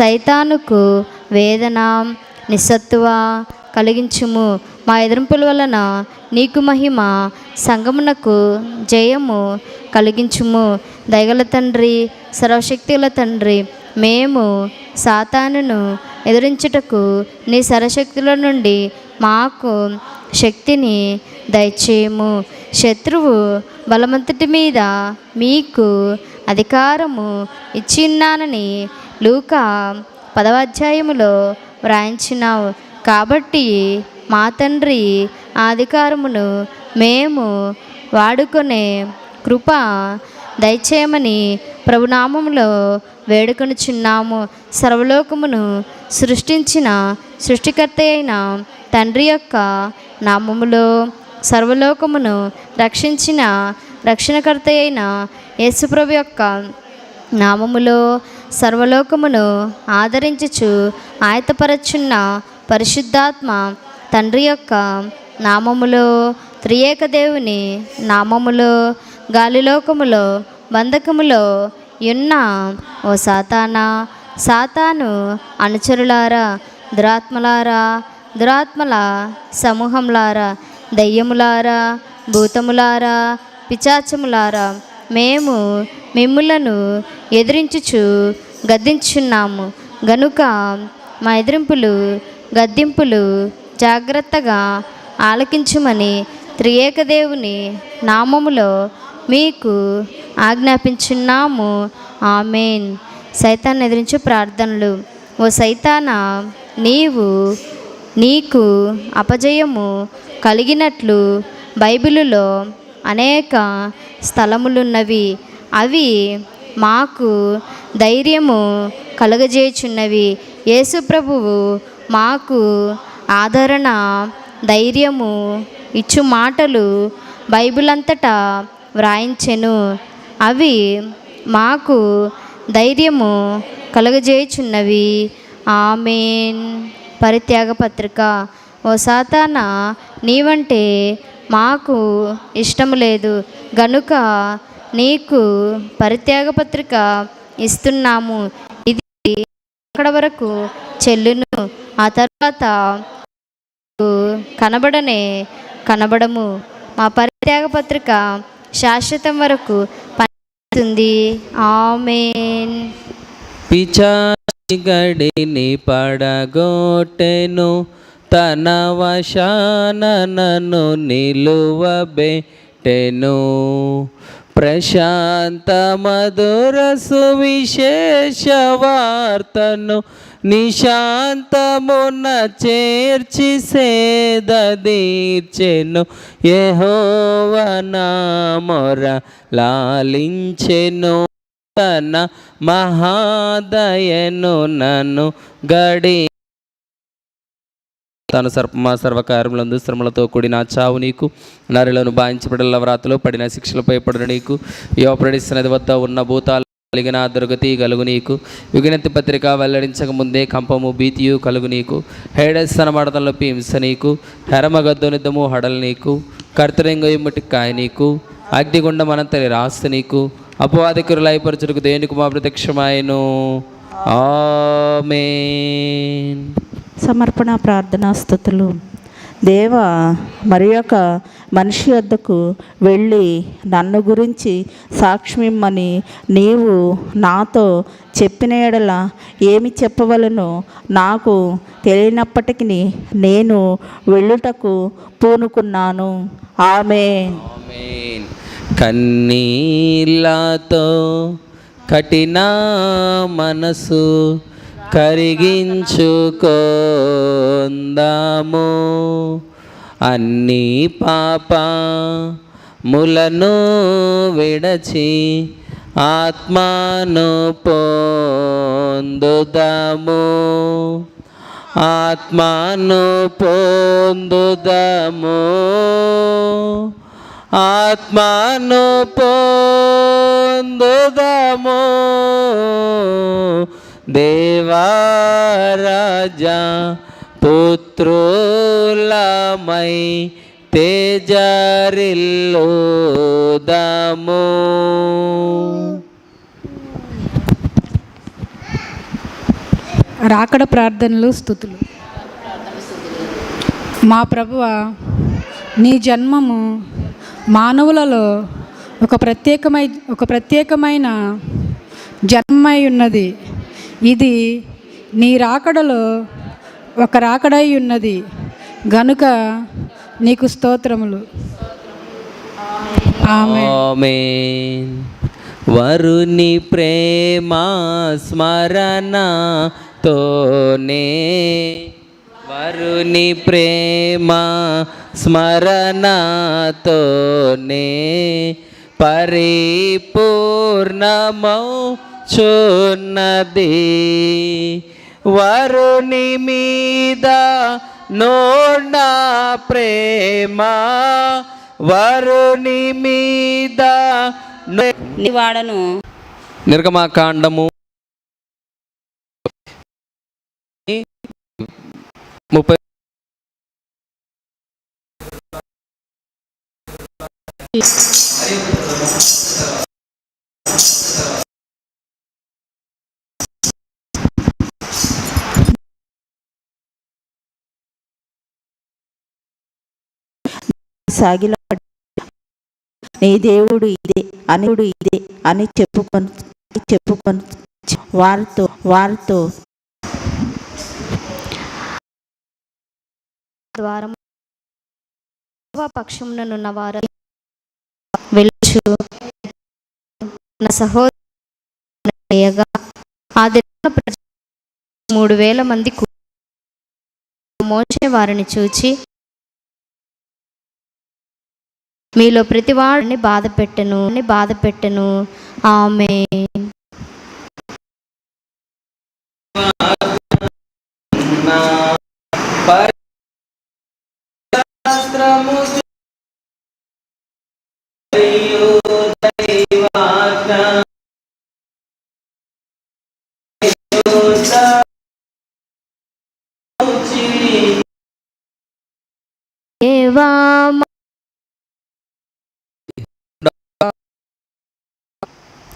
సైతానుకు వేదన నిస్సత్తువ కలిగించుము. మా ఎదురింపుల వలన నీకు మహిమ సంగమునకు జయము కలిగించుము. దయగల తండ్రి సర్వశక్తుల తండ్రి మేము సాతానును ఎదిరించుటకు నీ సరశక్తుల నుండి మాకు శక్తిని దయచేయము. శత్రువు బలమంతటి మీద మీకు అధికారము ఇచ్చిన్నానని లూకా పదవ అధ్యాయములో వ్రాయించినావు. కాబట్టి మా తండ్రి అధికారమును మేము వాడుకునే కృప దయచేయమని ప్రభునామములో వేడుకొనుచున్నాము. సర్వలోకమును సృష్టించిన సృష్టికర్త అయిన తండ్రి యొక్క నామములో సర్వలోకమును రక్షించిన రక్షణకర్త అయిన యేసుప్రభు యొక్క నామములో సర్వలోకమును ఆదరించుచు ఆయతపరచున్న పరిశుద్ధాత్మ తండ్రి యొక్క నామములో త్రియేక దేవుని నామములో గాలిలోకములో బంధకములో ఉన్న ఓ సాతానా సాతాను అనుచరులారా దురాత్మలారా దురాత్మల సమూహంలారా దయ్యములారా భూతములారా పిచాచములారా మేము మిమ్ములను ఎదిరించుచు గద్దించున్నాము గనుక మా ఎదిరింపులు గద్దింపులు జాగ్రత్తగా ఆలకించుమని త్రియేక దేవుని నామములో మీకు ఆజ్ఞాపించున్నాము. ఆమెన్. సైతాన్ని ఎదిరించు ప్రార్థనలు. ఓ సైతానా నీవు నీకు అపజయము కలిగినట్లు బైబిలులో అనేక స్థలములున్నవి. అవి మాకు ధైర్యము కలుగజేయుచున్నవి. యేసుప్రభువు మాకు ఆదరణ ధైర్యము ఇచ్చు మాటలు బైబిల్ అంతటా వ్రాయించెను. అవి మాకు ధైర్యము కలుగజేయుచున్నవి. ఆమెన్. పరిత్యాగ పత్రిక. ఓ సాతాన నీవంటే మాకు ఇష్టము లేదు. గనుక నీకు పరిత్యాగ పత్రిక ఇస్తున్నాము. ఇది అక్కడ వరకు చెల్లును. ఆ తర్వాత కనబడనే కనబడము. మా పరిత్యాగ పత్రిక శాశ్వతం వరకు పనిస్తుంది ఆమెన్. పిచాచి గడిని పడగొట్టెను. తన వశానను నన్ను నిలువబెట్టెను. ప్రశాంత మధుర సువిశేష వార్తను నిశాంతమున చేర్చి సేదీర్చెను యెహోవా మొర లాలించెను. తన మహాదయను నన్ను గడి తాను సర్పమా సర్వకార్యములందు శ్రమలతో కూడిన చావు నీకు నరులను బాయించబడిన వ్రాతలో పడిన శిక్షలపై పడిన నీకు యోపడిస్తున్నది వద్ద ఉన్న భూతాలు కలిగిన దుర్గతి కలుగు నీకు విజ్ఞప్తి పత్రిక వెల్లడించక ముందే కంపము భీతియు కలుగు నీకు హేడస్థన మడతలపి హింస నీకు హెరమగద్దోనిద్దము హడలు నీకు కర్తరింగ కాయ నీకు అగ్నిగుండం అనంతరి రాస్తి నీకు అపవాదికులు లయపరచుడుకు దేనికి మా ప్రత్యక్షమాయను. ఆమె సమర్పణ ప్రార్థనా స్థుతులు. దేవ మరి యొక్క మనిషి వద్దకు వెళ్ళి నన్ను గురించి సాక్ష్యమిమ్మని నీవు నాతో చెప్పిన ఎడల ఏమి చెప్పవలను? నాకు తెలియనప్పటికీ నేను వెళ్ళుటకు పూనుకున్నాను. ఆమె కన్నీలతో కన్నీళ్ళతో కఠిన మనసు కరిగించుకోందాము. అన్ని పాప ములను విడచి ఆత్మను పొందుదాము. ఆత్మను పొందుదాము. ఆత్మను పొందుదాము. దేవారాజా పుత్రులమై తేజరిల్లోదము రాకడ ప్రార్థనలు స్థుతులు. మా ప్రభువ నీ జన్మము మానవులలో ఒక ప్రత్యేకమై ఒక ప్రత్యేకమైన జన్మై ఉన్నది. ఇది నీ రాకడలో ఒక రాకడై ఉన్నది. గనుక నీకు స్తోత్రములు. ఆమె ఆమేన్. వరుని ప్రేమ స్మరణతోనే వరుని ప్రేమ స్మరణతోనే పరిపూర్ణమౌ చున్నది వరుని మీద నోణ ప్రేమ. వరుని మీద వాడను. నిర్గమాకాండము ముప్పై సాగిల నీ దేవుడు ఇదే అనుడు ఇదే అని చెప్పుకొని చెప్పుకొని వారితో వారితో ద్వారం పక్షముననున్న వారు వెలుచు నా సహోదరుగా ఆ దిన మూడు వేల మంది మోసే వారిని చూచి మీలో ప్రతి వాడిని బాధ పెట్టెను బాధ పెట్టెను. ఆమె దేవా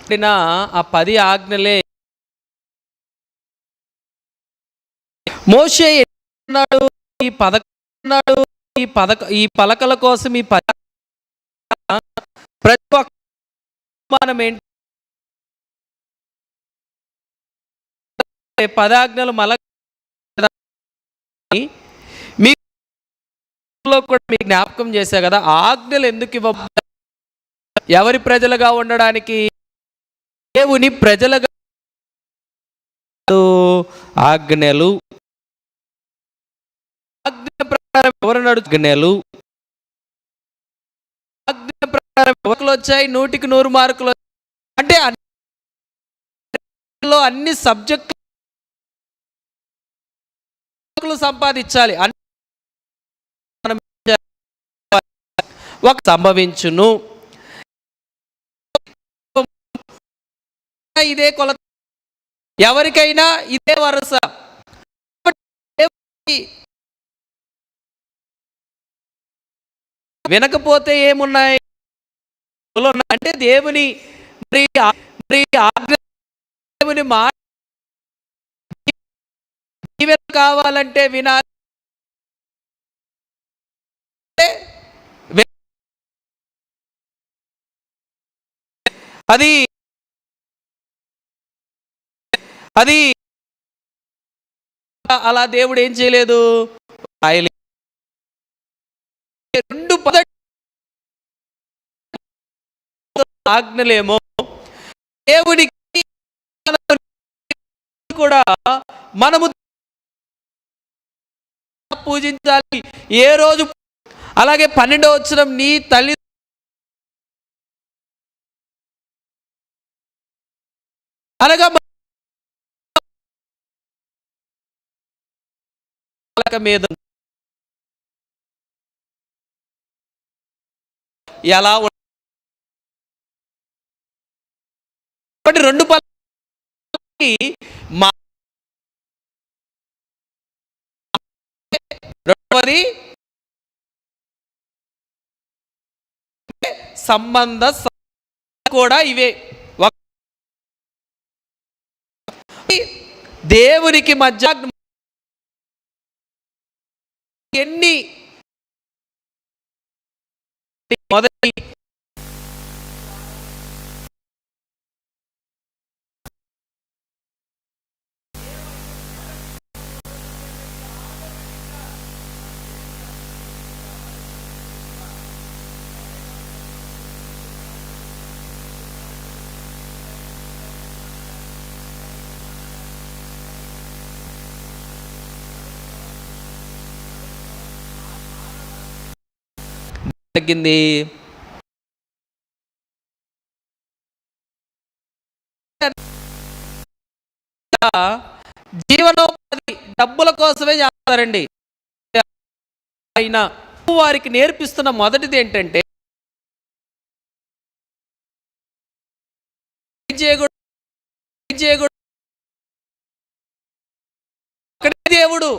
పట్టిన ఆ పది ఆజ్ఞలే మోషే ఎన్నాడు? ఈ పథకం ఈ పథక ఈ పలకల కోసం ఈ పద ప్రతి ఒక్క ఏంటి? పదాజ్ఞలు మల మీకు కూడా మీకు జ్ఞాపకం చేశా కదా ఆజ్ఞలు ఎందుకు ఇవ్వ ఎవరి ప్రజలుగా ఉండడానికి దేవుని ప్రజలుగా ఆజ్ఞలు ఆజ్ఞ ప్రకారం ఎవరు నడుచుకునేలు? ఆజ్ఞ ప్రకారం ఎవరికి వచ్చాయి? నూటికి నూరు మార్కులు వచ్చాయి. అంటే అన్ని సబ్జెక్టులు సంపాదించాలి. అన్ని ఒక సంభవించును. ఇదే కొలత ఎవరికైనా ఇదే వరుస. వినకపోతే ఏమున్నాయి? అంటే దేవుని మరి మరి ఆజ్ఞ దేవుని మా కావాలంటే వినాలి. అది అది అలా దేవుడు ఏం చేయలేదు? రెండు పద ఆజ్ఞలేమో దేవుడికి కూడా మనము పూజించాలి. ఏ రోజు అలాగే పన్నెండో వచ్చిన నీ తల్లి అనగా పలక మీద ఎలా ఒకటి రెండు పలకి మా రెండవది సంబంధ కూడా ఇవే. దేవునికి మధ్య మొదటి తగ్గింది. జీవనోపాధి డబ్బుల కోసమే చేస్తారండి. అయినా వారికి నేర్పిస్తున్న మొదటిది ఏంటంటే ఏం దేవుడు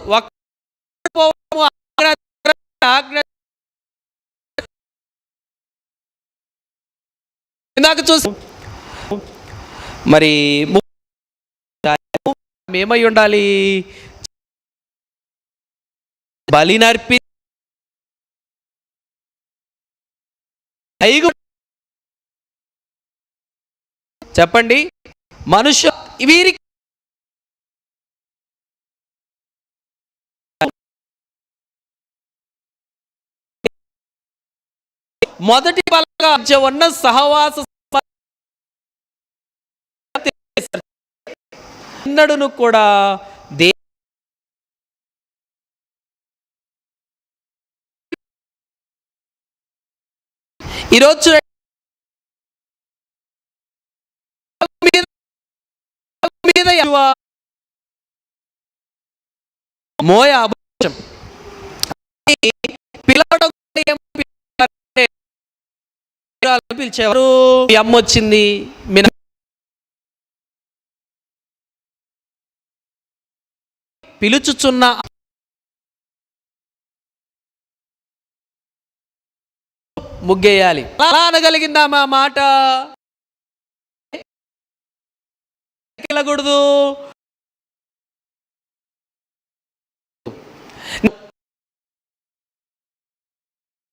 ఇందాక చూసి మరి ఏమై ఉండాలి. బలినర్పి చెప్పండి. మనుష్య వీరికి మొదటి బలంగా మధ్య ఉన్న సహవాస ఎన్నడును కూడా దే ఈరోజు చూడండి. మీద- మీద యెహోవా మోయ అభిషం పిలిచేవారు. మీ అమ్మ వచ్చింది మీ పిలుచుచున్న ముగ్గేయాలి. అలా అనగలిగిందా మా మాట? వెళ్ళకూడదు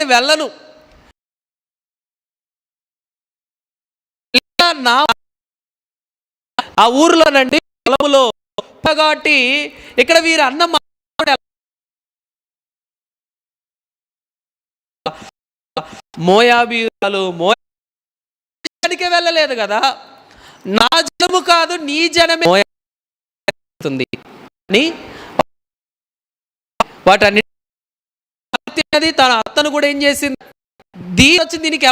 వెళ్ళను. నా ఆ ఊర్లోనండి పొలములో కాబట్టి ఇక్కడ వీరు అన్న మోయాబీరాలు మోయానికి వెళ్ళలేదు కదా. నా జనము కాదు నీ జనమే మోయాతుంది అని తన అత్తను కూడా ఏం చేసింది? దీని వచ్చి దీనికి